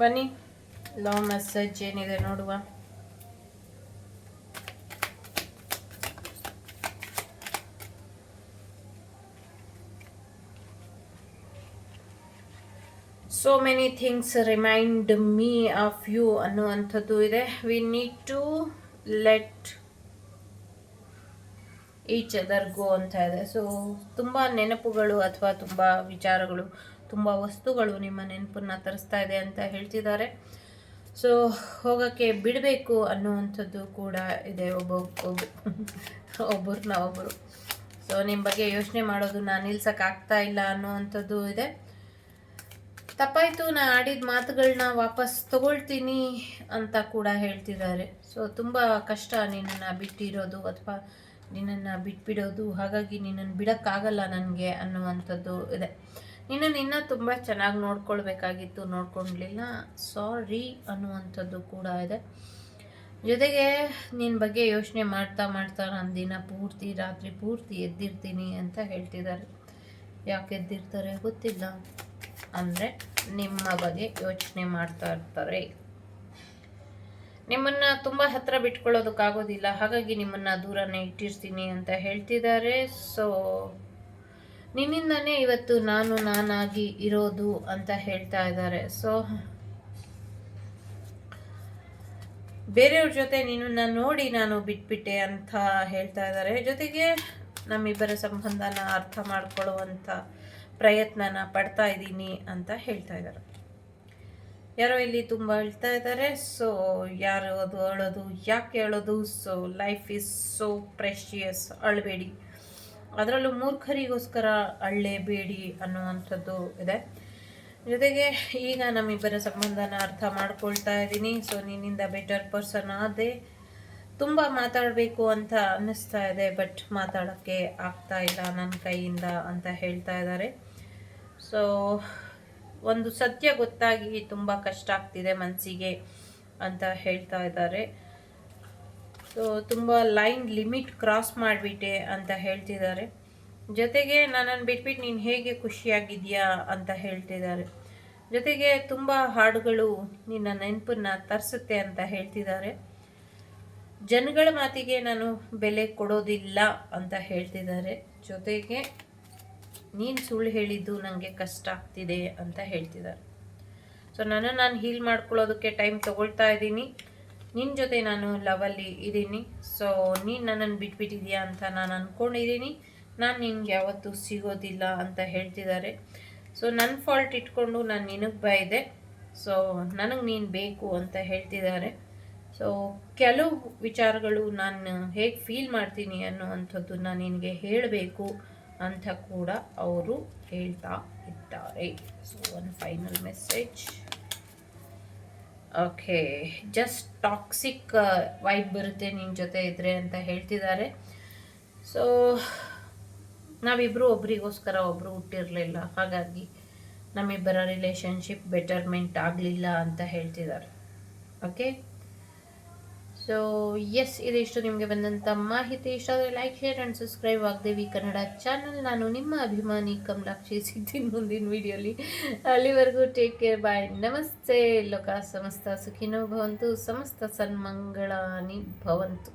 ಬನ್ನಿ. Love message ಏನಿದೆ ನೋಡುವ. So many things remind me of you ಅನ್ನುವಂಥದ್ದು ಇದೆ. We need to let each other go ಅಂತ ಇದೆ. ಸೊ ತುಂಬ ನೆನಪುಗಳು ಅಥವಾ ತುಂಬ ವಿಚಾರಗಳು ತುಂಬ ವಸ್ತುಗಳು ನಿಮ್ಮ ನೆನಪನ್ನು ತರಿಸ್ತಾ ಇದೆ ಅಂತ ಹೇಳ್ತಿದ್ದಾರೆ. ಸೊ ಹೋಗೋಕ್ಕೆ ಬಿಡಬೇಕು ಅನ್ನುವಂಥದ್ದು ಕೂಡ ಇದೆ ಒಬ್ಬ ಒಬ್ಬ, ಒಬ್ಬರನ್ನ ಒಬ್ಬರು ಸೊ ನಿಮ್ಮ ಬಗ್ಗೆ ಯೋಚನೆ ಮಾಡೋದು ನಾನು ನಿಲ್ಸೋಕ್ಕಾಗ್ತಾ ಇಲ್ಲ ಅನ್ನುವಂಥದ್ದು ಇದೆ. ತಪ್ಪಾಯಿತು ನಾ ಆಡಿದ ಮಾತುಗಳನ್ನ ವಾಪಸ್ ತಗೊಳ್ತೀನಿ ಅಂತ ಕೂಡ ಹೇಳ್ತಿದ್ದಾರೆ. ಸೊ ತುಂಬ ಕಷ್ಟ ನಿನ್ನನ್ನು ಬಿಟ್ಟಿರೋದು ಅಥವಾ ನಿನ್ನನ್ನು ಬಿಟ್ಬಿಡೋದು. ಹಾಗಾಗಿ ನಿನ್ನನ್ನು ಬಿಡೋಕ್ಕಾಗಲ್ಲ ನನಗೆ ಅನ್ನುವಂಥದ್ದು ಇದೆ. ನಿನ್ನನ್ನು ಇನ್ನೂ ತುಂಬ ಚೆನ್ನಾಗಿ ನೋಡ್ಕೊಳ್ಬೇಕಾಗಿತ್ತು ನೋಡ್ಕೊಳ್ಲಿಲ್ಲ ಸಾರಿ ಅನ್ನುವಂಥದ್ದು ಕೂಡ ಇದೆ. ಜೊತೆಗೆ ನಿನ್ನ ಬಗ್ಗೆ ಯೋಚನೆ ಮಾಡ್ತಾ ಮಾಡ್ತಾ ನಾನು ದಿನ ಪೂರ್ತಿ, ರಾತ್ರಿ ಪೂರ್ತಿ ಎದ್ದಿರ್ತೀನಿ ಅಂತ ಹೇಳ್ತಿದ್ದಾರೆ. ಯಾಕೆ ಎದ್ದಿರ್ತಾರೆ ಗೊತ್ತಿಲ್ಲ. ಅಂದರೆ ನಿಮ್ಮ ಬಗ್ಗೆ ಯೋಚನೆ ಮಾಡ್ತಾ ಇರ್ತಾರೆ. ನಿಮ್ಮನ್ನ ತುಂಬ ಹತ್ರ ಬಿಟ್ಕೊಳ್ಳೋದಕ್ಕಾಗೋದಿಲ್ಲ. ಹಾಗಾಗಿ ನಿಮ್ಮನ್ನ ದೂರನೇ ಇಟ್ಟಿರ್ತೀನಿ ಅಂತ ಹೇಳ್ತಿದ್ದಾರೆ. ಸೊ ನಿನ್ನಿಂದನೇ ಇವತ್ತು ನಾನು ನಾನಾಗಿ ಇರೋದು ಅಂತ ಹೇಳ್ತಾ ಇದ್ದಾರೆ. ಸೊ ಬೇರೆಯವ್ರ ಜೊತೆ ನಿನ್ನನ್ನು ನೋಡಿ ನಾನು ಬಿಟ್ಬಿಟ್ಟೆ ಅಂತ ಹೇಳ್ತಾ ಇದ್ದಾರೆ. ಜೊತೆಗೆ ನಮ್ಮಿಬ್ಬರ ಸಂಬಂಧನ ಅರ್ಥ ಮಾಡ್ಕೊಳ್ಳುವಂಥ ಪ್ರಯತ್ನನ ಪಡ್ತಾ ಇದ್ದೀನಿ ಅಂತ ಹೇಳ್ತಾ ಇದ್ದಾರೆ. ಯಾರೋ ಇಲ್ಲಿ ತುಂಬ ಹೇಳ್ತಾ ಇದ್ದಾರೆ. ಸೊ ಯಾರು ಅದು ಅಳೋದು, ಯಾಕೆ ಹೇಳೋದು so life is so precious ಅಳಬೇಡಿ. ಅದರಲ್ಲೂ ಮೂರ್ಖರಿಗೋಸ್ಕರ ಅಳ್ಳೇಬೇಡಿ ಅನ್ನುವಂಥದ್ದು ಇದೆ. ಜೊತೆಗೆ ಈಗ ನಮ್ಮಿಬ್ಬರ ಸಂಬಂಧನ ಅರ್ಥ ಮಾಡ್ಕೊಳ್ತಾ ಇದ್ದೀನಿ. ಸೊ ನಿನ್ನಿಂದ ಬೆಟರ್ ಪರ್ಸನ್ ಆದೆ ತುಂಬ ಮಾತಾಡಬೇಕು ಅಂತ ಅನ್ನಿಸ್ತಾ ಇದೆ ಬಟ್ ಮಾತಾಡೋಕ್ಕೆ ಆಗ್ತಾ ಇಲ್ಲ ನನ್ನ ಕೈಯಿಂದ ಅಂತ ಹೇಳ್ತಾ ಇದ್ದಾರೆ. ಸೊ ಒಂದು ಸತ್ಯ ಗೊತ್ತಾಗಿ ತುಂಬ ಕಷ್ಟ ಆಗ್ತಿದೆ ಮನಸ್ಸಿಗೆ ಅಂತ ಹೇಳ್ತಾ ಇದ್ದಾರೆ. ಸೊ ತುಂಬ ಲೈನ್ ಲಿಮಿಟ್ ಕ್ರಾಸ್ ಮಾಡಿಬಿಟ್ಟೆ ಅಂತ ಹೇಳ್ತಿದ್ದಾರೆ. ಜೊತೆಗೆ ನನ್ನನ್ನು ಬಿಟ್ಬಿಟ್ಟು ನೀನು ಹೇಗೆ ಖುಷಿಯಾಗಿದೆಯಾ ಅಂತ ಹೇಳ್ತಿದ್ದಾರೆ. ಜೊತೆಗೆ ತುಂಬ ಹಾಡುಗಳು ನಿನ್ನ ನೆನಪನ್ನ ತರಿಸುತ್ತೆ ಅಂತ ಹೇಳ್ತಿದ್ದಾರೆ. ಜನಗಳ ಮಾತಿಗೆ ನಾನು ಬೆಲೆ ಕೊಡೋದಿಲ್ಲ ಅಂತ ಹೇಳ್ತಿದ್ದಾರೆ. ಜೊತೆಗೆ ನೀನು ಸುಳ್ಳು ಹೇಳಿದ್ದು ನನಗೆ ಕಷ್ಟ ಆಗ್ತಿದೆ ಅಂತ ಹೇಳ್ತಿದ್ದಾರೆ. ಸೊ ನಾನು ನಾನು ಹೀಲ್ ಮಾಡ್ಕೊಳ್ಳೋದಕ್ಕೆ ಟೈಮ್ ತೊಗೊಳ್ತಾ ಇದ್ದೀನಿ. ನಿನ್ನ ಜೊತೆ ನಾನು ಲವಲ್ಲಿ ಇದ್ದೀನಿ. ಸೊ ನೀನು ನನ್ನನ್ನು ಬಿಟ್ಬಿಟ್ಟಿದ್ಯಾ ಅಂತ ನಾನು ಅಂದ್ಕೊಂಡಿದ್ದೀನಿ ನಾನು ನಿನಗೆ ಯಾವತ್ತೂ ಸಿಗೋದಿಲ್ಲ ಅಂತ ಹೇಳ್ತಿದ್ದಾರೆ. ಸೊ ನನ್ನ ಫಾಲ್ಟ್ ಇಟ್ಕೊಂಡು ನಾನು ನಿನಗೆ ಬೈದೆ ಸೊ ನನಗೆ ನೀನು ಬೇಕು ಅಂತ ಹೇಳ್ತಿದ್ದಾರೆ. ಸೊ ಕೆಲವು ವಿಚಾರಗಳು ನಾನು ಹೇಗೆ ಫೀಲ್ ಮಾಡ್ತೀನಿ ಅನ್ನುವಂಥದ್ದು ನಾನು ನಿನಗೆ ಹೇಳಬೇಕು ಅಂತ ಕೂಡ ಅವರು ಹೇಳ್ತಾ ಇದ್ದಾರೆ. ಸೊ ಒಂದು final message okay just toxic vibe ಬರುತ್ತೆ ನಿನ್ನ ಜೊತೆ ಇದ್ರೆ ಅಂತ ಹೇಳ್ತಿದ್ದಾರೆ ಸೊ ನಾವಿಬ್ಬರು ಒಬ್ರಿಗೋಸ್ಕರ ಒಬ್ಬರು ಹುಟ್ಟಿರಲಿಲ್ಲ. ಹಾಗಾಗಿ ನಮ್ಮಿಬ್ಬರ ರಿಲೇಷನ್ಶಿಪ್ ಬೆಟರ್ಮೆಂಟ್ ಆಗಲಿಲ್ಲ ಅಂತ ಹೇಳ್ತಿದ್ದಾರೆ ಓಕೆ ಸೊ ಎಸ್ ಇದಿಷ್ಟು ನಿಮಗೆ ಬಂದಂಥ ಮಾಹಿತಿ. ಇಷ್ಟ ಆದರೆ ಲೈಕ್ ಶೇರ್ ಆ್ಯಂಡ್ ಸಬ್ಸ್ಕ್ರೈಬ್ ಆಗದೇವಿ ಕನ್ನಡ ಚಾನಲ್ ನಾನು ನಿಮ್ಮ ಅಭಿಮಾನಿ ಕಮಲಾಕ್ಷಿ ಸಿಗ್ತೀನಿ ಮುಂದಿನ ವಿಡಿಯೋಲಿ. ಅಲ್ಲಿವರೆಗೂ ಟೇಕ್ ಕೇರ್ ಬಾಯ್ ನಮಸ್ತೆ. ಲೋಕ ಸಮಸ್ತ ಸುಖಿನೋ ಭವಂತು. ಸಮಸ್ತ ಸನ್ಮಂಗಳಾನಿ ಭವಂತು.